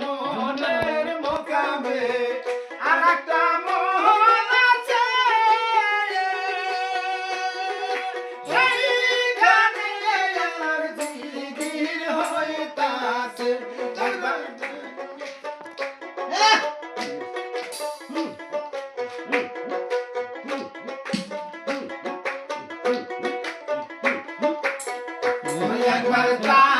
মনের মোকামে আর একটা মন আছে। সেইখানে আর জিগির হইতাছে একবার তা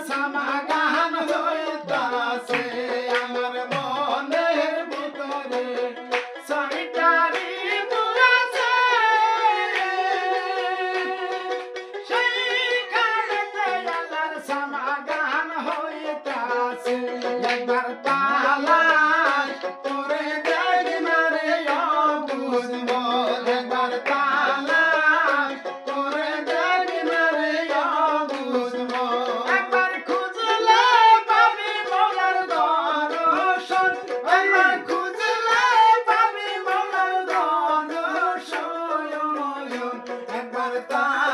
সমাগান হইতাছে আমার মনের ভিতরে সইটারি পুরাছে সেই কারণে আল্লাহর একবার তালা Bye.